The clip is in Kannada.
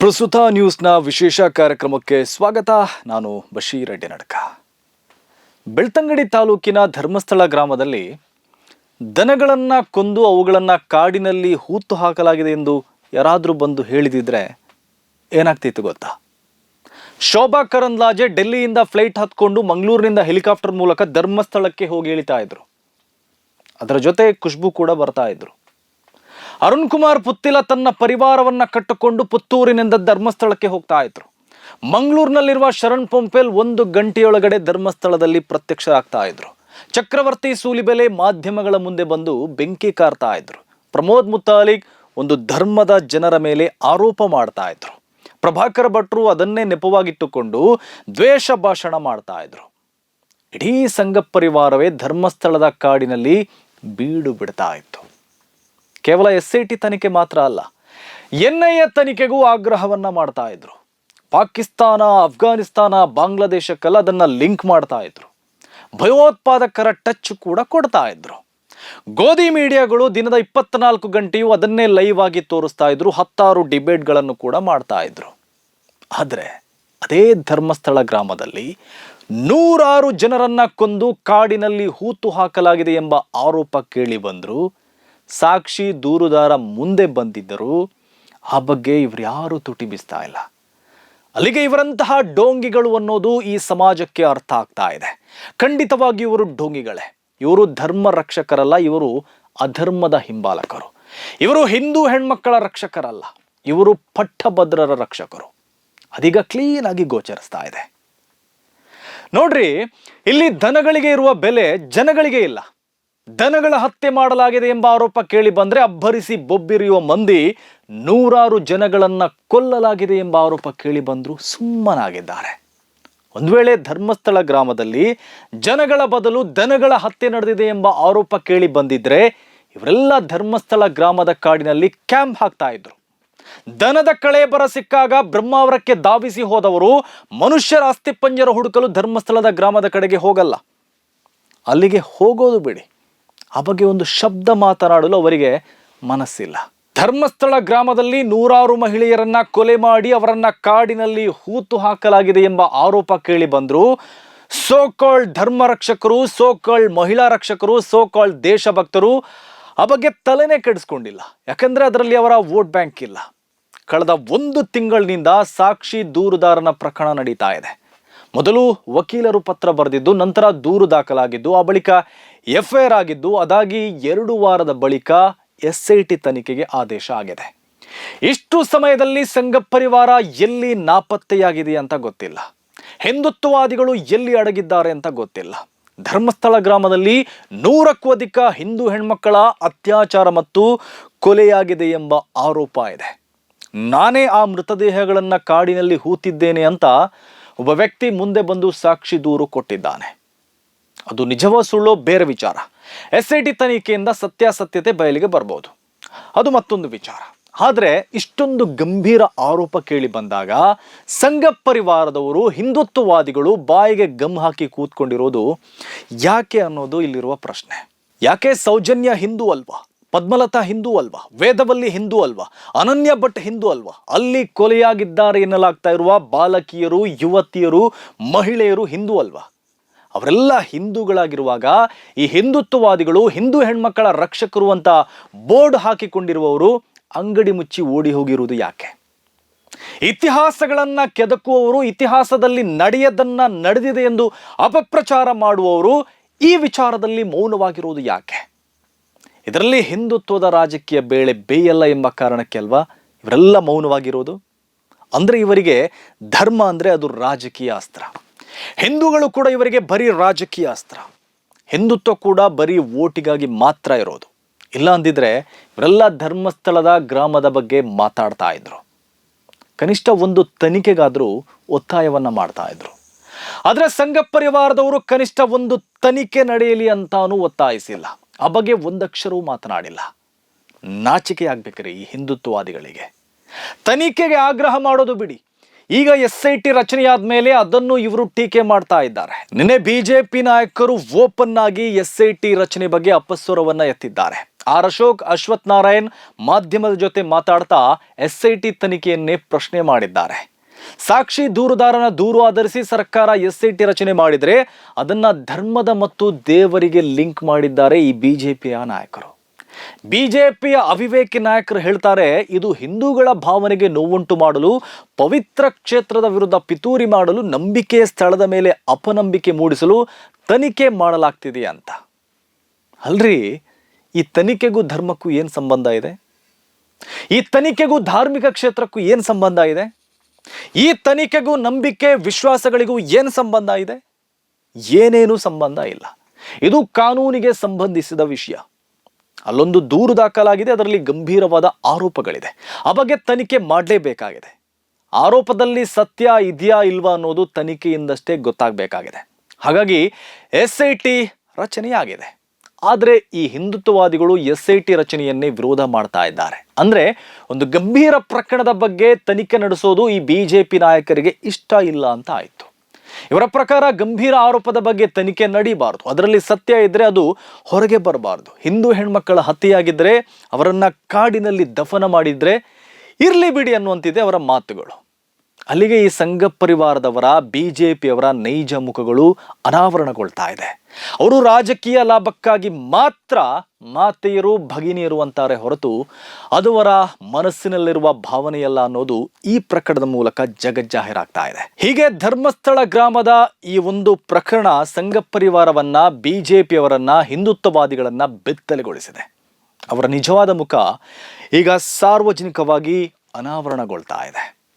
ಪ್ರಸ್ತುತ ನ್ಯೂಸ್ನ ವಿಶೇಷ ಕಾರ್ಯಕ್ರಮಕ್ಕೆ ಸ್ವಾಗತ. ನಾನು ಬಶೀರ್ ರೆಡ್ಡಿ ನಡಕ ಬೆಳ್ತಂಗಡಿ ತಾಲೂಕಿನ ಧರ್ಮಸ್ಥಳ ಗ್ರಾಮದಲ್ಲಿ ದನಗಳನ್ನು ಕೊಂದು ಅವುಗಳನ್ನು ಕಾಡಿನಲ್ಲಿ ಹೂತು ಹಾಕಲಾಗಿದೆ ಎಂದು ಯಾರಾದರೂ ಬಂದು ಹೇಳಿದಿದ್ರೆ ಏನಾಗ್ತಿತ್ತು ಗೊತ್ತಾ? ಶೋಭಾ ಕರಂದ್ಲಾಜೆ ಡೆಲ್ಲಿಯಿಂದ ಫ್ಲೈಟ್ ಹತ್ಕೊಂಡು ಮಂಗಳೂರಿನಿಂದ ಹೆಲಿಕಾಪ್ಟರ್ ಮೂಲಕ ಧರ್ಮಸ್ಥಳಕ್ಕೆ ಹೋಗಿ ಇಳಿತಾ ಇದ್ರು. ಅದರ ಜೊತೆ ಖುಷ್ಬು ಕೂಡ ಬರ್ತಾ ಇದ್ರು. ಅರುಣ್ ಕುಮಾರ್ ಪುತ್ತಿಲ ತನ್ನ ಪರಿವಾರವನ್ನ ಕಟ್ಟಿಕೊಂಡು ಪುತ್ತೂರಿನಿಂದ ಧರ್ಮಸ್ಥಳಕ್ಕೆ ಹೋಗ್ತಾ ಇದ್ರು. ಮಂಗಳೂರಿನಲ್ಲಿರುವ ಶರಣ್ ಪೊಂಪೆಲ್ ಒಂದು ಗಂಟೆಯೊಳಗಡೆ ಧರ್ಮಸ್ಥಳದಲ್ಲಿ ಪ್ರತ್ಯಕ್ಷರಾಗ್ತಾ ಇದ್ರು. ಚಕ್ರವರ್ತಿ ಸೂಲಿಬೆಲೆ ಮಾಧ್ಯಮಗಳ ಮುಂದೆ ಬಂದು ಬೆಂಕಿ ಕಾರ್ತಾ ಇದ್ರು. ಪ್ರಮೋದ್ ಮುತಾಲಿಕ್ ಒಂದು ಧರ್ಮದ ಜನರ ಮೇಲೆ ಆರೋಪ ಮಾಡ್ತಾ ಇದ್ರು. ಪ್ರಭಾಕರ ಭಟ್ರು ಅದನ್ನೇ ನೆಪವಾಗಿಟ್ಟುಕೊಂಡು ದ್ವೇಷ ಭಾಷಣ ಮಾಡ್ತಾ ಇದ್ರು. ಇಡೀ ಸಂಘ ಪರಿವಾರವೇ ಧರ್ಮಸ್ಥಳದ ಕಾಡಿನಲ್ಲಿ ಬೀಡು ಬಿಡ್ತಾ ಇತ್ತು. ಕೇವಲ ಎಸ್ ಐ ಟಿ ತನಿಖೆ ಮಾತ್ರ ಅಲ್ಲ ಎನ್ ತನಿಖೆಗೂ ಆಗ್ರಹವನ್ನ ಮಾಡ್ತಾ ಇದ್ರು. ಪಾಕಿಸ್ತಾನ ಅಫ್ಘಾನಿಸ್ತಾನ ಬಾಂಗ್ಲಾದೇಶಕ್ಕೆಲ್ಲ ಅದನ್ನ ಲಿಂಕ್ ಮಾಡ್ತಾ ಇದ್ರು. ಭಯೋತ್ಪಾದಕರ ಟಚ್ ಕೂಡ ಕೊಡ್ತಾ ಇದ್ರು. ಗೋಧಿ ಮೀಡಿಯಾಗಳು ದಿನದ ಇಪ್ಪತ್ನಾಲ್ಕು ಗಂಟೆಯೂ ಅದನ್ನೇ ಲೈವ್ ಆಗಿ ತೋರಿಸ್ತಾ ಇದ್ರು, ಹತ್ತಾರು ಡಿಬೇಟ್ಗಳನ್ನು ಕೂಡ ಮಾಡ್ತಾ ಇದ್ರು. ಆದರೆ ಅದೇ ಧರ್ಮಸ್ಥಳ ಗ್ರಾಮದಲ್ಲಿ ನೂರಾರು ಜನರನ್ನ ಕೊಂದು ಕಾಡಿನಲ್ಲಿ ಹೂತು ಹಾಕಲಾಗಿದೆ ಎಂಬ ಆರೋಪ ಕೇಳಿ ಬಂದ್ರು ಸಾಕ್ಷಿ ದೂರುದಾರ ಮುಂದೆ ಬಂದಿದ್ದರು ಆ ಬಗ್ಗೆ ಇವರು ಯಾರು ತುಟಿ ಬೀಸ್ತಾ ಇಲ್ಲ. ಅಲ್ಲಿಗೆ ಇವರಂತಹ ಡೋಂಗಿಗಳು ಅನ್ನೋದು ಈ ಸಮಾಜಕ್ಕೆ ಅರ್ಥ ಆಗ್ತಾ ಇದೆ. ಖಂಡಿತವಾಗಿ ಇವರು ಡೋಂಗಿಗಳೇ. ಇವರು ಧರ್ಮ ರಕ್ಷಕರಲ್ಲ, ಇವರು ಅಧರ್ಮದ ಹಿಂಬಾಲಕರು. ಇವರು ಹಿಂದೂ ಹೆಣ್ಮಕ್ಕಳ ರಕ್ಷಕರಲ್ಲ, ಇವರು ಪಟ್ಟಭದ್ರರ ರಕ್ಷಕರು. ಅದೀಗ ಕ್ಲೀನ್ ಆಗಿ ಗೋಚರಿಸ್ತಾ ಇದೆ. ನೋಡ್ರಿ, ಇಲ್ಲಿ ದನಗಳಿಗೆ ಇರುವ ಬೆಲೆ ಜನಗಳಿಗೆ ಇಲ್ಲ. ದನಗಳ ಹತ್ಯೆ ಮಾಡಲಾಗಿದೆ ಎಂಬ ಆರೋಪ ಕೇಳಿ ಬಂದ್ರೆ ಅಬ್ಬರಿಸಿ ಬೊಬ್ಬಿರಿಯುವ ಮಂದಿ ನೂರಾರು ಜನಗಳನ್ನ ಕೊಲ್ಲಲಾಗಿದೆ ಎಂಬ ಆರೋಪ ಕೇಳಿ ಬಂದ್ರು ಸುಮ್ಮನಾಗಿದ್ದಾರೆ. ಒಂದು ವೇಳೆ ಧರ್ಮಸ್ಥಳ ಗ್ರಾಮದಲ್ಲಿ ಜನಗಳ ಬದಲು ದನಗಳ ಹತ್ಯೆ ನಡೆದಿದೆ ಎಂಬ ಆರೋಪ ಕೇಳಿ ಬಂದಿದ್ರೆ ಇವರೆಲ್ಲ ಧರ್ಮಸ್ಥಳ ಗ್ರಾಮದ ಕಾಡಿನಲ್ಲಿ ಕ್ಯಾಂಪ್ ಹಾಕ್ತಾ ಇದ್ರು. ದನದ ಕಳೆ ಬರ ಸಿಕ್ಕಾಗ ಬ್ರಹ್ಮಾವರಕ್ಕೆ ಧಾವಿಸಿ ಹೋದವರು ಮನುಷ್ಯರ ಅಸ್ಥಿಪಂಜರ ಹುಡುಕಲು ಧರ್ಮಸ್ಥಳದ ಗ್ರಾಮದ ಕಡೆಗೆ ಹೋಗಲ್ಲ. ಅಲ್ಲಿಗೆ ಹೋಗೋದು ಬಿಡಿ. ಆ ಬಗ್ಗೆ ಒಂದು ಶಬ್ದ ಮಾತನಾಡಲು ಅವರಿಗೆ ಮನಸ್ಸಿಲ್ಲ. ಧರ್ಮಸ್ಥಳ ಗ್ರಾಮದಲ್ಲಿ ನೂರಾರು ಮಹಿಳೆಯರನ್ನ ಕೊಲೆ ಮಾಡಿ ಅವರನ್ನ ಕಾಡಿನಲ್ಲಿ ಹೂತು ಹಾಕಲಾಗಿದೆ ಎಂಬ ಆರೋಪ ಕೇಳಿ ಬಂದ್ರು. ಸೋಕಾಳ್ ಧರ್ಮ ರಕ್ಷಕರು, ಸೋಕಾಳ್ ಮಹಿಳಾ ರಕ್ಷಕರು, ಸೋಕಾಳ್ ದೇಶಭಕ್ತರು ಆ ಬಗ್ಗೆ ತಲೆನೇ ಕೆಡಿಸ್ಕೊಂಡಿಲ್ಲ. ಯಾಕಂದ್ರೆ ಅದರಲ್ಲಿ ಅವರ ವೋಟ್ ಬ್ಯಾಂಕ್ ಇಲ್ಲ. ಕಳೆದ ಒಂದು ತಿಂಗಳಿನಿಂದ ಸಾಕ್ಷಿ ದೂರುದಾರನ ಪ್ರಕರಣ ನಡೀತಾ ಇದೆ. ಮೊದಲು ವಕೀಲರು ಪತ್ರ ಬರೆದಿದ್ದು, ನಂತರ ದೂರು ದಾಖಲಾಗಿದ್ದು, ಆ ಬಳಿಕ ಎಫ್ಐಆರ್ ಆಗಿದ್ದು, ಅದಾಗಿ ಎರಡು ವಾರದ ಬಳಿಕ ಎಸ್ ಐ ಟಿ ತನಿಖೆಗೆ ಆದೇಶ ಆಗಿದೆ. ಇಷ್ಟು ಸಮಯದಲ್ಲಿ ಸಂಘ ಪರಿವಾರ ಎಲ್ಲಿ ನಾಪತ್ತೆಯಾಗಿದೆ ಅಂತ ಗೊತ್ತಿಲ್ಲ. ಹಿಂದುತ್ವವಾದಿಗಳು ಎಲ್ಲಿ ಅಡಗಿದ್ದಾರೆ ಅಂತ ಗೊತ್ತಿಲ್ಲ. ಧರ್ಮಸ್ಥಳ ಗ್ರಾಮದಲ್ಲಿ ನೂರಕ್ಕೂ ಅಧಿಕ ಹಿಂದೂ ಹೆಣ್ಮಕ್ಕಳ ಅತ್ಯಾಚಾರ ಮತ್ತು ಕೊಲೆಯಾಗಿದೆ ಎಂಬ ಆರೋಪ ಇದೆ. ನಾನೇ ಆ ಮೃತದೇಹಗಳನ್ನು ಕಾಡಿನಲ್ಲಿ ಹೂತಿದ್ದೇನೆ ಅಂತ ಒಬ್ಬ ವ್ಯಕ್ತಿ ಮುಂದೆ ಬಂದು ಸಾಕ್ಷಿ ದೂರು ಕೊಟ್ಟಿದ್ದಾನೆ. ಅದು ನಿಜವೋ ಸುಳ್ಳೋ ಬೇರೆ ವಿಚಾರ. ಎಸ್ ಐ ಟಿ ತನಿಖೆಯಿಂದ ಸತ್ಯಾಸತ್ಯತೆ ಬಯಲಿಗೆ ಬರ್ಬೋದು. ಅದು ಮತ್ತೊಂದು ವಿಚಾರ. ಆದರೆ ಇಷ್ಟೊಂದು ಗಂಭೀರ ಆರೋಪ ಕೇಳಿ ಬಂದಾಗ ಸಂಘ ಪರಿವಾರದವರು ಹಿಂದುತ್ವವಾದಿಗಳು ಬಾಯಿಗೆ ಗಮ್ ಹಾಕಿ ಕೂತ್ಕೊಂಡಿರೋದು ಯಾಕೆ ಅನ್ನೋದು ಇಲ್ಲಿರುವ ಪ್ರಶ್ನೆ. ಯಾಕೆ ಸೌಜನ್ಯ ಹಿಂದೂ ಅಲ್ವಾ? ಪದ್ಮಲತಾ ಹಿಂದೂ ಅಲ್ವಾ? ವೇದವಲ್ಲಿ ಹಿಂದೂ ಅಲ್ವಾ? ಅನನ್ಯ ಭಟ್ ಹಿಂದೂ ಅಲ್ವಾ? ಅಲ್ಲಿ ಕೊಲೆಯಾಗಿದ್ದಾರೆ ಎನ್ನಲಾಗ್ತಾ ಇರುವ ಬಾಲಕಿಯರು, ಯುವತಿಯರು, ಮಹಿಳೆಯರು ಹಿಂದೂ ಅಲ್ವಾ? ಅವರೆಲ್ಲ ಹಿಂದೂಗಳಾಗಿರುವಾಗ ಈ ಹಿಂದುತ್ವವಾದಿಗಳು, ಹಿಂದೂ ಹೆಣ್ಮಕ್ಕಳ ರಕ್ಷಕರು ಅಂತ ಬೋರ್ಡ್ ಹಾಕಿಕೊಂಡಿರುವವರು ಅಂಗಡಿ ಮುಚ್ಚಿ ಓಡಿ ಹೋಗಿರುವುದು ಯಾಕೆ? ಇತಿಹಾಸಗಳನ್ನು ಕೆದಕುವವರು, ಇತಿಹಾಸದಲ್ಲಿ ನಡೆಯದನ್ನ ನಡೆದಿದೆ ಎಂದು ಅಪಪ್ರಚಾರ ಮಾಡುವವರು ಈ ವಿಚಾರದಲ್ಲಿ ಮೌನವಾಗಿರುವುದು ಯಾಕೆ? ಇದರಲ್ಲಿ ಹಿಂದುತ್ವದ ರಾಜಕೀಯ ಬೇಳೆ ಬೇಯಲ್ಲ ಎಂಬ ಕಾರಣಕ್ಕೆ ಅಲ್ವಾ? ಇವರೆಲ್ಲ ಮೌನವಾಗಿರೋದು? ಅಂದರೆ ಇವರಿಗೆ ಧರ್ಮ ಅಂದರೆ ಅದು ರಾಜಕೀಯ ಅಸ್ತ್ರ. ಹಿಂದೂಗಳು ಕೂಡ ಇವರಿಗೆ ಬರೀ ರಾಜಕೀಯ ಅಸ್ತ್ರ. ಹಿಂದುತ್ವ ಕೂಡ ಬರೀ ಓಟಿಗಾಗಿ ಮಾತ್ರ ಇರೋದು. ಇಲ್ಲ ಅಂದಿದ್ರೆ ಇವರೆಲ್ಲ ಧರ್ಮಸ್ಥಳದ ಗ್ರಾಮದ ಬಗ್ಗೆ ಮಾತಾಡ್ತಾ ಇದ್ರು. ಕನಿಷ್ಠ ಒಂದು ತನಿಖೆಗಾದರೂ ಒತ್ತಾಯವನ್ನು ಮಾಡ್ತಾ ಇದ್ರು. ಆದರೆ ಸಂಘ ಪರಿವಾರದವರು ಕನಿಷ್ಠ ಒಂದು ತನಿಖೆ ನಡೆಯಲಿ ಅಂತಾನೂ ಒತ್ತಾಯಿಸಿಲ್ಲ. ಆ ಬಗ್ಗೆ ಒಂದಕ್ಷರವೂ ಮಾತನಾಡಿಲ್ಲ. ನಾಚಿಕೆ ಆಗ್ಬೇಕ್ರಿ ಈ ಹಿಂದುತ್ವವಾದಿಗಳಿಗೆ. ತನಿಖೆಗೆ ಆಗ್ರಹ ಮಾಡೋದು ಬಿಡಿ. ಈಗ ಎಸ್ ಐ ಟಿ ರಚನೆಯಾದ ಮೇಲೆ ಅದನ್ನು ಇವರು ಟೀಕೆ ಮಾಡ್ತಾ ಇದ್ದಾರೆ. ನಿನ್ನೆ ಬಿಜೆಪಿ ನಾಯಕರು ಓಪನ್ ಆಗಿ ಎಸ್ ಐ ಟಿ ರಚನೆ ಬಗ್ಗೆ ಅಪಸ್ವರವನ್ನ ಎತ್ತಿದ್ದಾರೆ. ಆರ್ ಅಶೋಕ್ ಅಶ್ವಥ್ ನಾರಾಯಣ್ ಮಾಧ್ಯಮದ ಜೊತೆ ಮಾತಾಡ್ತಾ ಎಸ್ ಐ ಟಿ ತನಿಖೆಯನ್ನೇ ಪ್ರಶ್ನೆ ಮಾಡಿದ್ದಾರೆ. ಸಾಕ್ಷಿ ದೂರುದಾರನ ದೂರು ಆಧರಿಸಿ ಸರ್ಕಾರ ಎಸ್ ಐ ಟಿ ರಚನೆ ಮಾಡಿದರೆ ಅದನ್ನ ಧರ್ಮದ ಮತ್ತು ದೇವರಿಗೆ ಲಿಂಕ್ ಮಾಡಿದ್ದಾರೆ ಈ ಬಿಜೆಪಿಯ ನಾಯಕರು. ಬಿಜೆಪಿಯ ಅವಿವೇಕಿ ನಾಯಕರು ಹೇಳ್ತಾರೆ, ಇದು ಹಿಂದೂಗಳ ಭಾವನೆಗೆ ನೋವುಂಟು ಮಾಡಲು, ಪವಿತ್ರ ಕ್ಷೇತ್ರದ ವಿರುದ್ಧ ಪಿತೂರಿ ಮಾಡಲು, ನಂಬಿಕೆಯ ಸ್ಥಳದ ಮೇಲೆ ಅಪನಂಬಿಕೆ ಮೂಡಿಸಲು ತನಿಖೆ ಮಾಡಲಾಗ್ತಿದೆ ಅಂತ. ಅಲ್ರಿ, ಈ ತನಿಖೆಗೂ ಧರ್ಮಕ್ಕೂ ಏನು ಸಂಬಂಧ ಇದೆ? ಈ ತನಿಖೆಗೂ ಧಾರ್ಮಿಕ ಕ್ಷೇತ್ರಕ್ಕೂ ಏನು ಸಂಬಂಧ ಇದೆ? ಈ ತನಿಖೆಗೂ ನಂಬಿಕೆ, ವಿಶ್ವಾಸಗಳಿಗೂ ಏನು ಸಂಬಂಧ ಇದೆ? ಏನೇನೂ ಸಂಬಂಧ ಇಲ್ಲ. ಇದು ಕಾನೂನಿಗೆ ಸಂಬಂಧಿಸಿದ ವಿಷಯ. ಅಲ್ಲೊಂದು ದೂರು ದಾಖಲಾಗಿದೆ, ಅದರಲ್ಲಿ ಗಂಭೀರವಾದ ಆರೋಪಗಳಿದೆ. ಆ ಬಗ್ಗೆ ತನಿಖೆ ಮಾಡಲೇಬೇಕಾಗಿದೆ. ಆರೋಪದಲ್ಲಿ ಸತ್ಯ ಇದೆಯಾ ಇಲ್ವಾ ಅನ್ನೋದು ತನಿಖೆಯಿಂದಷ್ಟೇ ಗೊತ್ತಾಗಬೇಕಾಗಿದೆ. ಹಾಗಾಗಿ ಎಸ್ ಐ ಟಿ ರಚನೆಯಾಗಿದೆ. ಆದರೆ ಈ ಹಿಂದುತ್ವವಾದಿಗಳು ಎಸ್ ಐ ಟಿ ರಚನೆಯನ್ನೇ ವಿರೋಧ ಮಾಡ್ತಾ ಇದ್ದಾರೆ. ಅಂದರೆ ಒಂದು ಗಂಭೀರ ಪ್ರಕರಣದ ಬಗ್ಗೆ ತನಿಖೆ ನಡೆಸೋದು ಈ ಬಿ ಜೆ ಪಿ ನಾಯಕರಿಗೆ ಇಷ್ಟ ಇಲ್ಲ ಅಂತ ಆಯಿತು. ಇವರ ಪ್ರಕಾರ ಗಂಭೀರ ಆರೋಪದ ಬಗ್ಗೆ ತನಿಖೆ ನಡೀಬಾರದು. ಅದರಲ್ಲಿ ಸತ್ಯ ಇದ್ದರೆ ಅದು ಹೊರಗೆ ಬರಬಾರ್ದು. ಹಿಂದೂ ಹೆಣ್ಮಕ್ಕಳ ಹತ್ಯೆಯಾಗಿದ್ದರೆ ಅವರನ್ನು ಕಾಡಿನಲ್ಲಿ ದಫನ ಮಾಡಿದರೆ ಇರಲಿ ಬಿಡಿ ಅನ್ನುವಂತಿದೆ ಅವರ ಮಾತುಗಳು. ಅಲ್ಲಿಗೆ ಈ ಸಂಘ ಪರಿವಾರದವರ ಬಿ ಜೆ ಪಿಯವರ ನೈಜ ಮುಖಗಳು ಅನಾವರಣಗೊಳ್ತಾ ಇದೆ. ಅವರು ರಾಜಕೀಯ ಲಾಭಕ್ಕಾಗಿ ಮಾತ್ರ ಮಾತೆಯರು, ಭಗಿನಿಯರು ಅಂತಾರೆ ಹೊರತು ಅದುವರ ಮನಸ್ಸಿನಲ್ಲಿರುವ ಭಾವನೆಯಲ್ಲ ಅನ್ನೋದು ಈ ಪ್ರಕರಣದ ಮೂಲಕ ಜಗಜ್ಜಾಹೀರಾಗ್ತಾ ಇದೆ. ಹೀಗೆ ಧರ್ಮಸ್ಥಳ ಗ್ರಾಮದ ಈ ಒಂದು ಪ್ರಕರಣ ಸಂಘ ಪರಿವಾರವನ್ನ, ಬಿಜೆಪಿಯವರನ್ನ, ಹಿಂದುತ್ವವಾದಿಗಳನ್ನ ಬೆತ್ತಲೆಗೊಳಿಸಿದೆ. ಅವರ ನಿಜವಾದ ಮುಖ ಈಗ ಸಾರ್ವಜನಿಕವಾಗಿ ಅನಾವರಣಗೊಳ್ತಾ ಇದೆ.